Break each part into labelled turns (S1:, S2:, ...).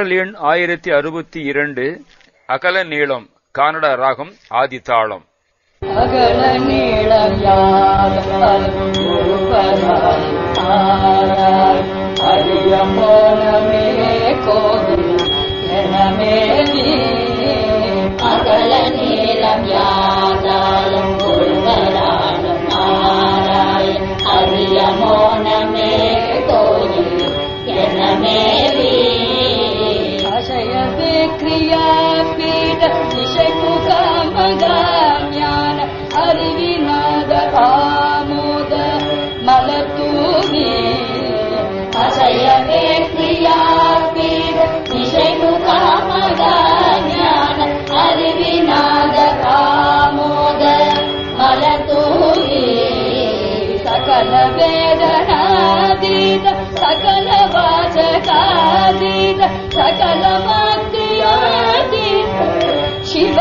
S1: பாடல் எண் ஆயிரத்தி அறுபத்தி இரண்டு அகல நீளம் கானட ராகம் ஆதித்தாளம்.
S2: அகல நீளம் யாரும் அறிய सकलवचनादीत सकलवाचकादीत सकलवाक्रियादीत शिव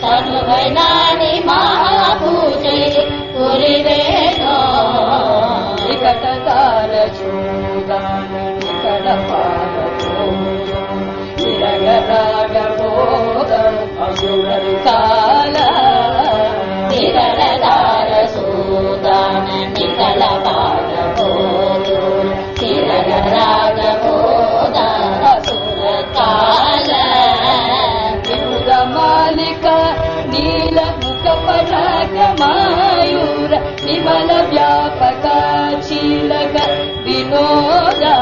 S2: తనువైనాని మహాపూజే పురివే నికటకాల చూదాన నికట నిరగరాగోద అసురరి కాల నిరళదార సూదాన నికల विमलव्यापकाचीलक विनोदा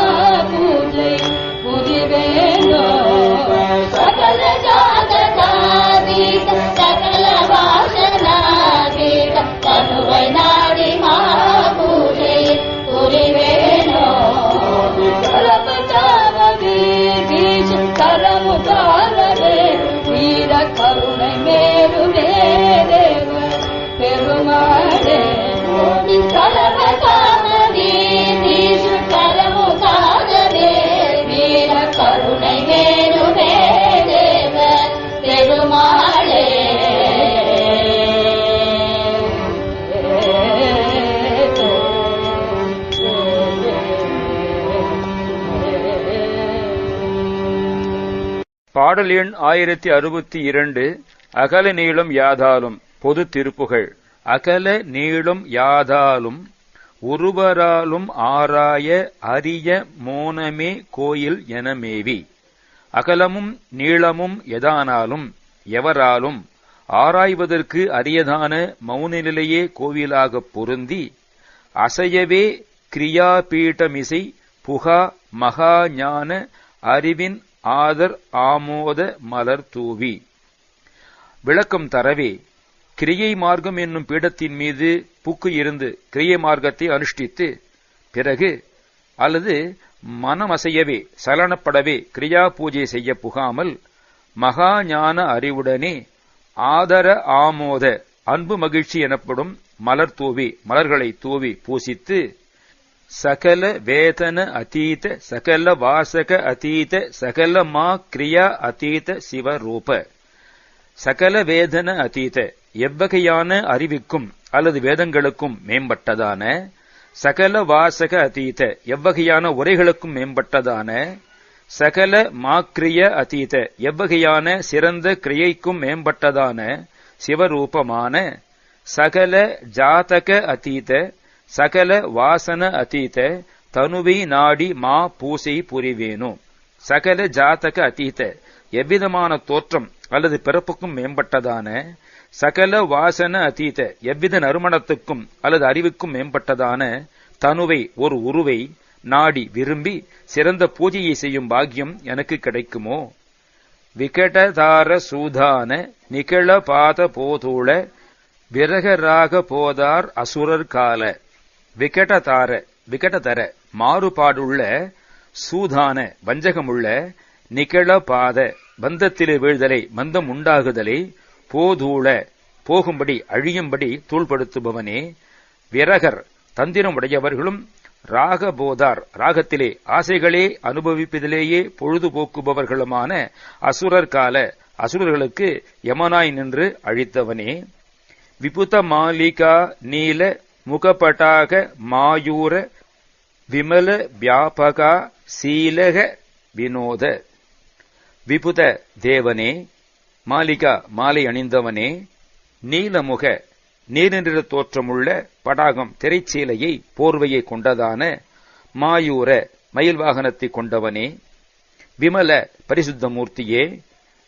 S1: பாடல் எண் ஆயிரத்தி அறுபத்தி இரண்டு அகல நீளம் யாதாலும் பொது திருப்புகள். அகல நீளம் யாதாலும் ஒருவராலும் ஆராய அரிய மோனமே கோயில் என மேவி. அகலமும் நீளமும் எதானாலும் எவராலும் ஆராய்வதற்கு அரியதான மௌனநிலையே கோவிலாகப் பொருந்தி அசையவே கிரியாபீட்டமிசை புகா மகா ஞான அறிவின் ஆதர் ஆமோத மலர் தூவி. விளக்கம் தரவே கிரியை மார்க்கம் என்னும் பீடத்தின் மீது புக்கு இருந்து கிரியை மார்க்கத்தை அனுஷ்டித்து பிறகு அல்லது மனமசையவே சலனப்படவே கிரியா பூஜை செய்ய புகாமல் மகா ஞான அறிவுடனே ஆதர ஆமோத அன்பு மகிழ்ச்சி எனப்படும் மலர் தூவி மலர்களை தூவி பூசித்து சகல வேதன அதீத சகல வாசக அதீத சகல மா கிரியா அதீத சிவரூப. சகல வேதன அதீத எவ்வகையான அறிவுக்கும் அல்லது வேதங்களுக்கும் மேம்பட்டதான சகல வாசக அதீத எவ்வகையான உரைகளுக்கும் மேம்பட்டதான சகல மாக்கிரிய அதீத எவ்வகையான சிறந்த கிரியைக்கும் மேம்பட்டதான சிவரூபமான சகல ஜாதக அதீத சகல வாசன அதீத தனுவை நாடி மா பூசை புரிவேனோ. சகல ஜாதக அதீத எவ்விதமான தோற்றம் அல்லது பிறப்புக்கும் மேம்பட்டதான சகல வாசன அதீத எவ்வித நறுமணத்துக்கும் அல்லது அறிவுக்கும் மேம்பட்டதான தனுவை ஒரு உருவை நாடி விரும்பி சிறந்த பூஜையை செய்யும் பாக்கியம் எனக்கு கிடைக்குமோ? விகடதார சூதான நிகழ பாத போதூள விரகராக போதார் அசுரர் கால. விகடதார விகடதர மாறுபாடுள்ள சூதான வஞ்சகமுள்ள நிகழபாத பந்தத்திலே வீழ்தலை மந்தம் உண்டாகுதலை போதூள போகும்படி அழியும்படி தூள்படுத்துபவனே விரகர் தந்திரம் உடையவர்களும் ராகபோதார் ராகத்திலே ஆசைகளே அனுபவிப்பதிலேயே பொழுதுபோக்குபவர்களுமான அசுரர் கால அசுரர்களுக்கு யமனாய் நின்று அழித்தவனே. விபுத மாலிகா நீல முகபட்டாக மாயூர விமல வியாபகா சீலக வினோத. விபுத தேவனே மாலிகா மாலை அணிந்தவனே நீலமுக நீரின்ற தோற்றமுள்ள படாகம் திரைச்சீலையை போர்வையை கொண்டதான மாயூர மயில் வாகனத்தை கொண்டவனே விமல பரிசுத்த மூர்த்தியே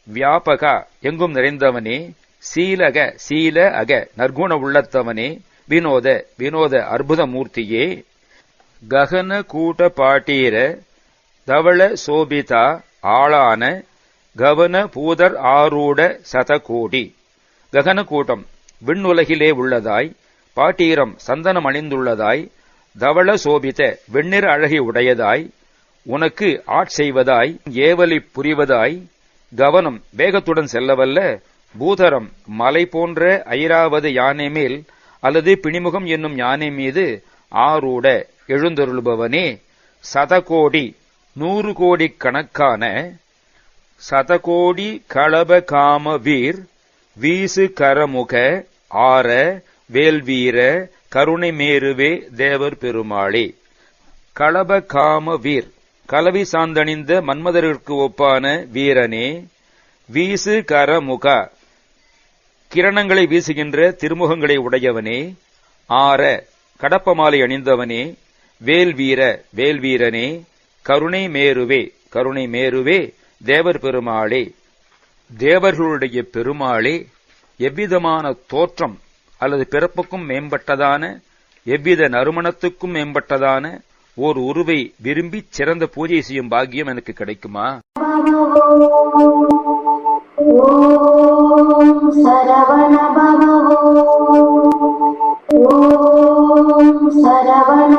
S1: வியாபகா எங்கும் நிறைந்தவனே சீலக சீல அக நற்குண உள்ளத்தவனே வினோத வினோத அற்புத மூர்த்தியே ககன கூட்ட பாட்டீர தவள சோபிதா ஆளான கவன பூதர் ஆரூட சதகோடி. ககன கூட்டம் விண்ணுலகிலே உள்ளதாய் பாட்டீரம் சந்தனம் அணிந்துள்ளதாய் தவள சோபித வெண்ணிற அழகி உடையதாய் உனக்கு ஆட்செய்வதாய் ஏவலி புரிவதாய் கவனம் வேகத்துடன் செல்லவல்ல பூதரம் மலை போன்ற ஐராவது யானை மேல் அல்லது பிணிமுகம் என்னும் யானை மீது ஆரூட எழுந்தருள்பவனே சதகோடி நூறு கோடி கணக்கான சதகோடி களப காம வீர் வீசு கரமுக ஆர வேல்வீர கருணை மேருவே தேவர் பெருமாளே. களப காம வீர் கலவி சாந்தணிந்த மன்மதருக்கு ஒப்பான வீரனே வீசு கரமுக கிரணங்களை வீசுகின்ற திருமுகங்களை உடையவனே. ஆர கடப்பமாலை அணிந்தவனே. வேல்வீர வேல்வீரனே கருணை மேருவே கருணை மேருவே. தேவர் பெருமாளே. தேவர்களுடைய பெருமாளே எவ்விதமான தோற்றம் அல்லது பிறப்புக்கும் மேம்பட்டதான எவ்வித நறுமணத்துக்கும் மேம்பட்டதான ஓர் உருவை விரும்பி சிறந்த பூஜை செய்யும் பாக்கியம் எனக்கு கிடைக்குமா? सरवण भव।
S2: ॐ सरवण